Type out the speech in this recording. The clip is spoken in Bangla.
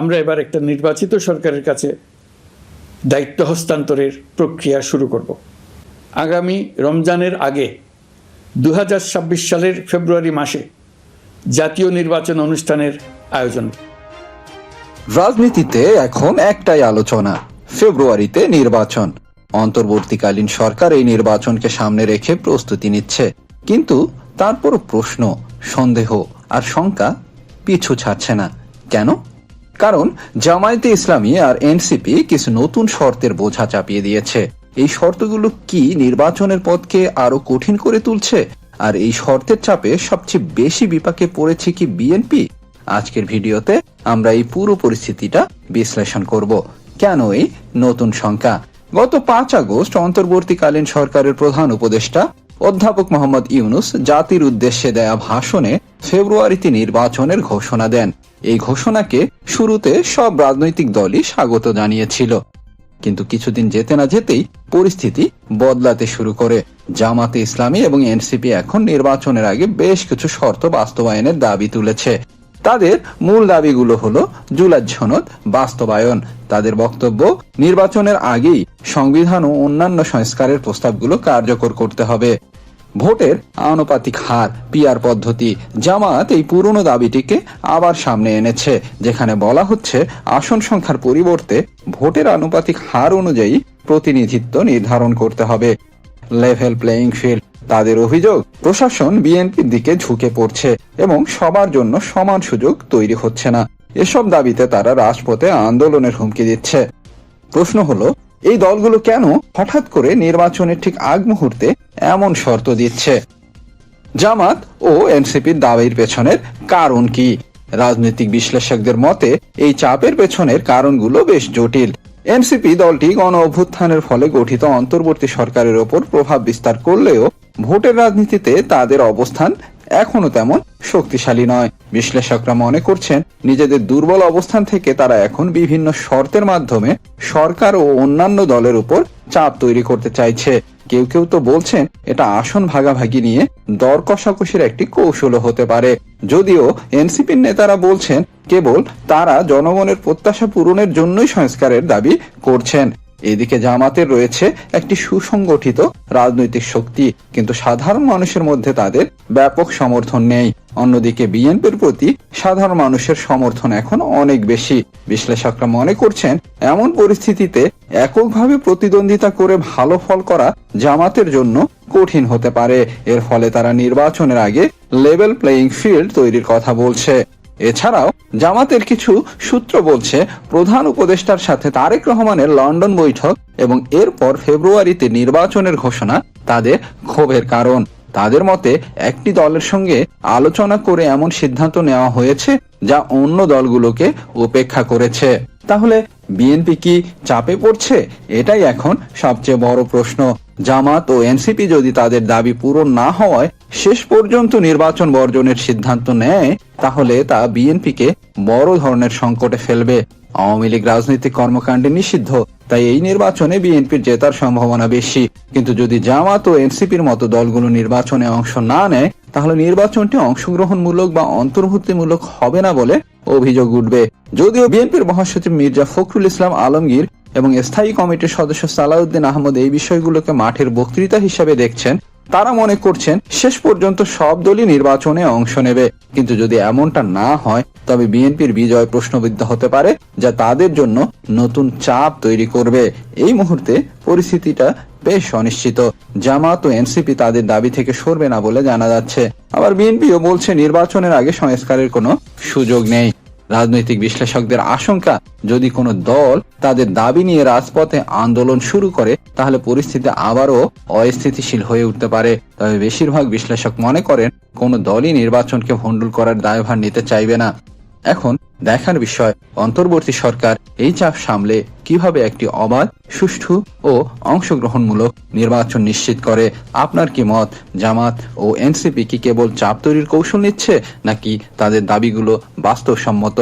আমরা এবার একটা নির্বাচিত সরকারের কাছে দায়িত্ব হস্তান্তরের প্রক্রিয়া শুরু করব। আগামী রমজানের আগে দু সালের ফেব্রুয়ারি মাসে জাতীয় নির্বাচন অনুষ্ঠানের আয়োজন। রাজনীতিতে এখন একটাই আলোচনা, ফেব্রুয়ারিতে নির্বাচন। অন্তর্বর্তীকালীন সরকার এই নির্বাচনকে সামনে রেখে প্রস্তুতি নিচ্ছে। কিন্তু তারপরও প্রশ্ন, সন্দেহ আর শঙ্কা পিছু ছাড়ছে না। কেন? কারণ জামায়াতে ইসলামী আর এনসিপি কিছু নতুন শর্তের বোঝা চাপিয়ে দিয়েছে। এই শর্তগুলো কি নির্বাচনের পথকে আরও কঠিন করে তুলছে? আর এই শর্তের চাপে সবচেয়ে বেশি বিপাকে পড়েছে কি বিএনপি? আজকের ভিডিওতে আমরা এই পুরো পরিস্থিতিটা বিশ্লেষণ করব। কেন এই নতুন সংখ্যা? গত পাঁচ আগস্ট অন্তর্বর্তীকালীন সরকারের প্রধান উপদেষ্টা অধ্যাপক মোহাম্মদ ইউনুস জাতির উদ্দেশ্যে দেয়া ভাষণে ফেব্রুয়ারিতে নির্বাচনের ঘোষণা দেন। এই ঘোষণাকে শুরুতে সব রাজনৈতিক দলই স্বাগত জানিয়েছিল। কিন্তু কিছুদিন যেতে না যেতেই পরিস্থিতি বদলাতে শুরু করে। জামাতে ইসলামী এবং এনসিপি এখন নির্বাচনের আগে বেশ কিছু শর্ত বাস্তবায়নের দাবি তুলেছে। তাদের মূল দাবিগুলো হলো জুলাই বাস্তবায়ন। তাদের বক্তব্য, নির্বাচনের আগেই সংবিধান ও অন্যান্য সংস্কারের প্রস্তাবগুলো কার্যকর করতে হবে। ভোটের আনুপাতিক হার পিয়ার পদ্ধতি জামাত এই পুরনো দাবিটিকে আবার সামনে এনেছে, যেখানে বলা হচ্ছে আসন সংখ্যার পরিবর্তে ভোটের আনুপাতিক হার অনুযায়ী প্রতিনিধিত্ব নির্ধারণ করতে হবে। লেভেল প্লেয়িং ফিল্ড, তাদের অভিযোগ, প্রশাসন বিএনপির দিকে ঝুঁকে পড়ছে এবং সবার জন্য সমান সুযোগ তৈরি হচ্ছে না। এসব দাবিতে তারা রাজপথে আন্দোলনের হুমকি দিচ্ছে। প্রশ্ন হলো এই দলগুলো কেন হঠাৎ করে নির্বাচনের ঠিক আগ মুহূর্তে এমন শর্ত দিচ্ছে? জামাত ও এনসিপির দাবির পেছনের কারণ কি? রাজনৈতিক বিশ্লেষকদের মতে, এই চাপের পেছনের কারণগুলো বেশ জটিল। এনসিপি দলটি গণ অভ্যুত্থানের ফলে গঠিত অন্তর্বর্তী সরকারের ওপর প্রভাব বিস্তার করলেও ভোটের রাজনীতিতে তাদের অবস্থান এখনও তেমন শক্তিশালী নয়। বিশ্লেষকরা মনে করছেন, নিজেদের দুর্বল অবস্থান থেকে তারা এখন বিভিন্ন শর্তের মাধ্যমে সরকার ও অন্যান্য দলের উপর চাপ তৈরি করতে চাইছে। কেউ কেউ তো বলছেন, এটা আসন ভাগাভাগি নিয়ে দর কষাকষির একটি কৌশলও হতে পারে। যদিও এনসিপির নেতারা বলছেন, কেবল তারা জনগণের প্রত্যাশা পূরণের জন্যই সংস্কারের দাবি করছেন। এদিকে জামাতের রয়েছে একটি সুসংগঠিত রাজনৈতিক শক্তি, কিন্তু সাধারণ মানুষের মধ্যে তাদের ব্যাপক সমর্থন নেই। অন্যদিকে বিএনপির প্রতি সাধারণ মানুষের সমর্থন এখন অনেক বেশি। বিশ্লেষকরা মনে করছেন, এমন পরিস্থিতিতে এককভাবে প্রতিদ্বন্দ্বিতা করে ভালো ফল করা জামাতের জন্য কঠিন হতে পারে। এর ফলে তারা নির্বাচনের আগে লেভেল প্লেয়িং ফিল্ড তৈরির কথা বলছে। এছাড়াও, জামাতের কিছু সূত্র বলছে, প্রধান উপদেষ্টার সাথে তারেক রহমানের লন্ডন বৈঠক এবং এরপর ফেব্রুয়ারিতে নির্বাচনের ঘোষণা তাদের ক্ষোভের কারণ। তাদের মতে, একটি দলের সঙ্গে আলোচনা করে এমন সিদ্ধান্ত নেওয়া হয়েছে যা অন্য দলগুলোকে উপেক্ষা করেছে। তাহলে, বিএনপি কি চাপে পড়ছে? এটাই এখন সবচেয়ে বড় প্রশ্ন। জামাত ও এনসিপি যদি তাদের দাবি পূরণ না হওয়ায় শেষ পর্যন্ত নির্বাচন বর্জনের সিদ্ধান্ত নেয়, তাহলে তা বিএনপিকে বড় ধরনের সংকটে ফেলবে। আওয়ামী লীগ রাজনৈতিক কর্মকাণ্ডে নিষিদ্ধ, তাই এই নির্বাচনে বিএনপির জেতার সম্ভাবনা বেশি। কিন্তু যদি জামাত ও এনসিপির মতো দলগুলো নির্বাচনে অংশ না নেয়, তাহলে নির্বাচনটি অংশগ্রহণমূলক বা অন্তর্ভুক্তিমূলক হবে না বলে অভিযোগ উঠবে। যদিও বিএনপির মহাসচিব মির্জা ফখরুল ইসলাম আলমগীর এবং স্থায়ী কমিটির সদস্য সালাউদ্দিন আহমদ এই বিষয়গুলোকে মাঠের বক্তৃতা হিসাবে দেখছেন। তারা মনে করছেন, শেষ পর্যন্ত সব দলই নির্বাচনে অংশ নেবে। কিন্তু যদি এমনটা না হয়, তবে বিএনপির বিজয় প্রশ্নবিদ্ধ হতে পারে, যা তাদের জন্য নতুন চাপ তৈরি করবে। এই মুহূর্তে পরিস্থিতিটা বেশ অনিশ্চিত। জামাত ও এনসিপি তাদের দাবি থেকে সরবে না বলে জানা যাচ্ছে। আবার বিএনপিও বলছে, নির্বাচনের আগে সংস্কারের কোনো সুযোগ নেই। রাজনৈতিক বিশ্লেষকদের আশঙ্কা, যদি কোনো দল তাদের দাবি নিয়ে রাজপথে আন্দোলন শুরু করে, তাহলে পরিস্থিতি আবারও অস্থিতিশীল হয়ে উঠতে পারে। তবে বেশিরভাগ বিশ্লেষক মনে করেন, কোনো দলই নির্বাচনকে ভণ্ডুল করার দায়ভার নিতে চাইবে না। এখন দেখার বিষয়, অন্তর্বর্তী সরকার এই চাপ সামলে কীভাবে একটি অবাধ, সুষ্ঠু ও অংশগ্রহণমূলক নির্বাচন নিশ্চিত করে? আপনার কি মত? জামাত ও এনসিপি কি কেবল চাপ তৈরির কৌশল নিচ্ছে, নাকি তাদের দাবিগুলো বাস্তবসম্মত?